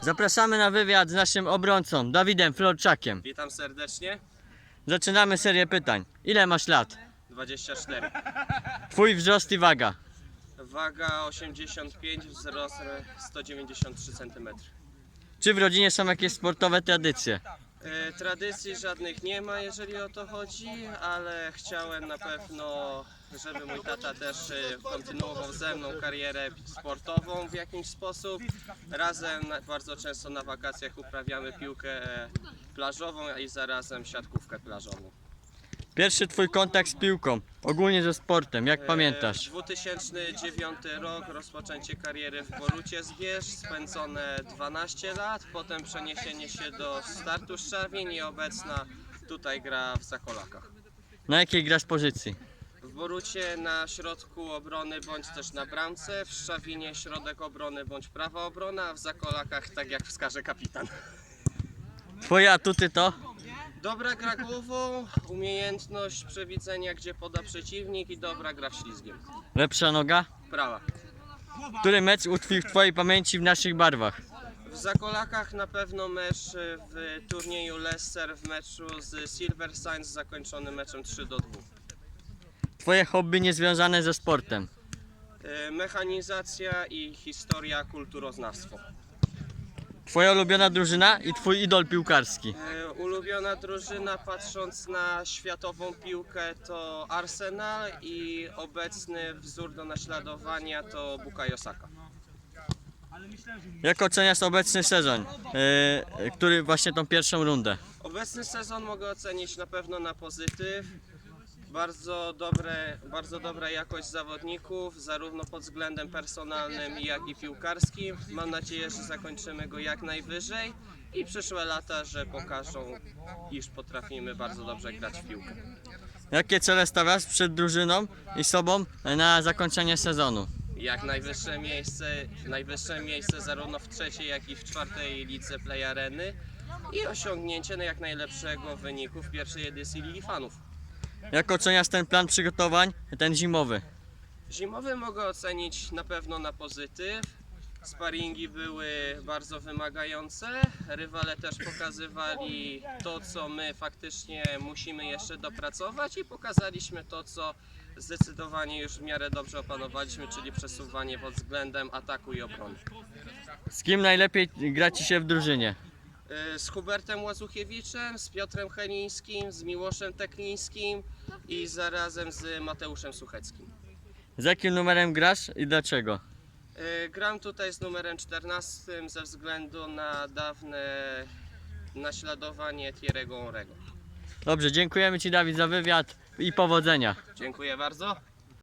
Zapraszamy na wywiad z naszym obrońcą, Dawidem Florczakiem. Witam serdecznie. Zaczynamy serię pytań. Ile masz lat? 24. Twój wzrost i waga. Waga 85, wzrost 193 cm. Czy w rodzinie są jakieś sportowe tradycje? E, Tradycji żadnych nie ma, jeżeli o to chodzi, ale chciałem na pewno, żeby mój tata też e, kontynuował ze mną karierę sportową w jakiś sposób. Razem bardzo często na wakacjach uprawiamy piłkę e, plażową i zarazem siatkówkę plażową. Pierwszy twój kontakt z piłką, ogólnie ze sportem, jak E, pamiętasz? 2009 rok, rozpoczęcie kariery w Borucie Zbierz, spędzone 12 lat, potem przeniesienie się do startu Szczawin i obecna tutaj gra w Zakolakach. Na jakiej grasz pozycji? W Borucie na środku obrony bądź też na bramce, w Szczawinie środek obrony bądź prawa obrona, a w Zakolakach tak jak wskaże kapitan. Twoje atuty to? Dobra gra głową, umiejętność przewidzenia gdzie poda przeciwnik i dobra gra ślizgiem. Lepsza noga? Prawa. Który mecz utkwił w twojej pamięci w naszych barwach? W Zakolakach na pewno mecz w turnieju Leicester w meczu z Silver Saints zakończony meczem 3 do 2. Twoje hobby niezwiązane ze sportem. Y, Mechanizacja i historia, kulturoznawstwo. Twoja ulubiona drużyna i twój idol piłkarski. Y, Ulubiona drużyna patrząc na światową piłkę to Arsenal i obecny wzór do naśladowania to Bukayo Saka. Jak oceniasz obecny sezon, yy, który właśnie tą pierwszą rundę? Obecny sezon mogę ocenić na pewno na pozytyw. Bardzo, dobre, bardzo dobra jakość zawodników, zarówno pod względem personalnym, jak i piłkarskim. Mam nadzieję, że zakończymy go jak najwyżej i przyszłe lata, że pokażą, iż potrafimy bardzo dobrze grać w piłkę. Jakie cele stawiasz przed drużyną i sobą na zakończenie sezonu? Jak najwyższe miejsce, najwyższe miejsce zarówno w trzeciej, jak i w czwartej lidze Play Areny i osiągnięcie na jak najlepszego wyniku w pierwszej edycji Ligi Fanów. Jak oceniasz ten plan przygotowań, ten zimowy? Zimowy mogę ocenić na pewno na pozytyw. Sparingi były bardzo wymagające. Rywale też pokazywali to, co my faktycznie musimy jeszcze dopracować i pokazaliśmy to, co zdecydowanie już w miarę dobrze opanowaliśmy, czyli przesuwanie pod względem ataku i obrony. Z kim najlepiej gra ci się w drużynie? Y, Z Hubertem Łazuchiewiczem, z Piotrem Henińskim, z Miłoszem Teklińskim i zarazem z Mateuszem Sucheckim. Z jakim numerem grasz i dlaczego? Y, Gram tutaj z numerem 14 ze względu na dawne naśladowanie Thierry'ego Henry'ego. Dobrze, dziękujemy Ci Dawid za wywiad i powodzenia. Dziękuję bardzo.